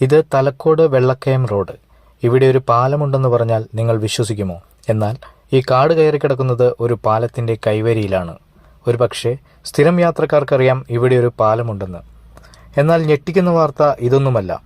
ഇത് തലക്കോട് വെള്ളക്കയം റോഡ്. ഇവിടെ ഒരു പാലമുണ്ടെന്ന് പറഞ്ഞാൽ നിങ്ങൾ വിശ്വസിക്കുമോ? എന്നാൽ ഈ കാട് കയറി കിടക്കുന്നത് ഒരു പാലത്തിന്റെ കൈവരിയിലാണ്. ഒരു പക്ഷേ സ്ഥിരം യാത്രക്കാർക്കറിയാം ഇവിടെ ഒരു പാലമുണ്ടെന്ന്. എന്നാൽ ഞെട്ടിക്കുന്ന വാർത്ത ഇതൊന്നുമല്ല.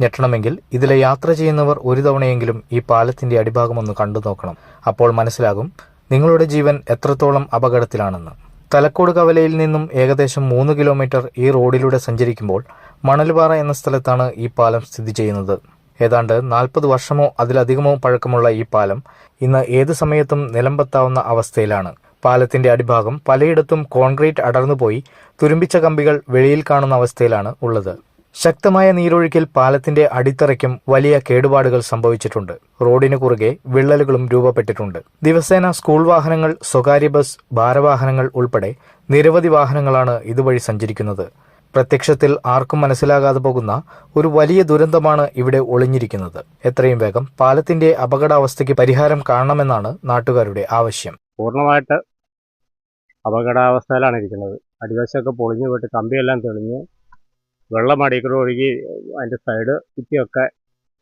ഞെട്ടണമെങ്കിൽ ഇതിലെ യാത്ര ചെയ്യുന്നവർ ഒരു തവണയെങ്കിലും ഈ പാലത്തിന്റെ അടിഭാഗം ഒന്ന് കണ്ടു നോക്കണം. അപ്പോൾ മനസ്സിലാകും നിങ്ങളുടെ ജീവൻ എത്രത്തോളം അപകടത്തിലാണെന്ന്. തലക്കോട് കവലയിൽ നിന്നും ഏകദേശം മൂന്ന് കിലോമീറ്റർ ഈ റോഡിലൂടെ സഞ്ചരിക്കുമ്പോൾ മണൽപാറ എന്ന സ്ഥലത്താണ് ഈ പാലം സ്ഥിതി ചെയ്യുന്നത്. ഏതാണ്ട് നാൽപ്പത് വർഷമോ അതിലധികമോ പഴക്കമുള്ള ഈ പാലം ഇന്ന് ഏത് സമയത്തും നിലമ്പത്താവുന്ന അവസ്ഥയിലാണ്. പാലത്തിന്റെ അടിഭാഗം പലയിടത്തും കോൺക്രീറ്റ് അടർന്നുപോയി തുരുമ്പിച്ച കമ്പികൾ വെളിയിൽ കാണുന്ന അവസ്ഥയിലാണ് ഉള്ളത്. ശക്തമായ നീരൊഴുക്കിൽ പാലത്തിന്റെ അടിത്തറയ്ക്കും വലിയ കേടുപാടുകൾ സംഭവിച്ചിട്ടുണ്ട്. റോഡിന് കുറുകെ വിള്ളലുകളും രൂപപ്പെട്ടിട്ടുണ്ട്. ദിവസേന സ്കൂൾ വാഹനങ്ങൾ സ്വകാര്യ ബസ് ഭാരവാഹനങ്ങൾ ഉൾപ്പെടെ നിരവധി വാഹനങ്ങളാണ് ഇതുവഴി സഞ്ചരിക്കുന്നത്. പ്രത്യക്ഷത്തിൽ ആർക്കും മനസ്സിലാകാതെ പോകുന്ന ഒരു വലിയ ദുരന്തമാണ് ഇവിടെ ഒളിഞ്ഞിരിക്കുന്നത്. എത്രയും വേഗം പാലത്തിന്റെ അപകടാവസ്ഥയ്ക്ക് പരിഹാരം കാണണമെന്നാണ് നാട്ടുകാരുടെ ആവശ്യം. പൂർണമായിട്ട് അപകടാവസ്ഥയിലാണ് ഇരിക്കുന്നത്. അടിവശമൊക്കെ പൊളിഞ്ഞു പോയിട്ട് കമ്പിയെല്ലാം തെളിഞ്ഞ് വെള്ളം അടിക്കൂടെ ഒഴുകി അതിന്റെ സൈഡ് കുറ്റിയൊക്കെ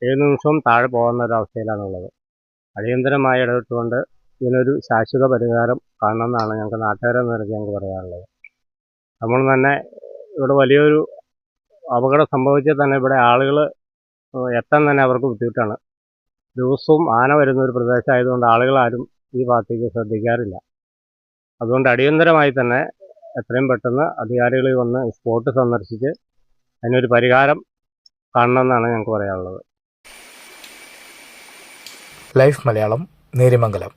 ഏത് നിമിഷവും താഴെ പോകുന്ന ഒരവസ്ഥയിലാണുള്ളത് അടിയന്തരമായി ഇടപെട്ടുകൊണ്ട് ഇതിനൊരു ശാശ്വത പരിഹാരം കാണണമെന്നാണ് ഞങ്ങൾക്ക് നാട്ടുകാരെ നിറഞ്ഞ് ഞങ്ങൾക്ക് പറയാനുള്ളത്. നമ്മൾ തന്നെ ഇവിടെ വലിയൊരു അപകടം സംഭവിച്ചാൽ തന്നെ ഇവിടെ ആളുകൾ എത്താൻ തന്നെ അവർക്ക് ബുദ്ധിമുട്ടാണ്. ദിവസവും ആന വരുന്ന ഒരു പ്രദേശമായതുകൊണ്ട് ആളുകളാരും ഈ ഭാഗത്തേക്ക് ശ്രദ്ധിക്കാറില്ല. അതുകൊണ്ട് അടിയന്തരമായി തന്നെ എത്രയും പെട്ടെന്ന് അധികാരികൾ വന്ന് സ്പോട്ട് സന്ദർശിച്ച് അതിനൊരു പരിഹാരം കാണണമെന്നാണ് ഞങ്ങൾക്ക് പറയാനുള്ളത്. ലൈഫ് മലയാളം നേരിമംഗലം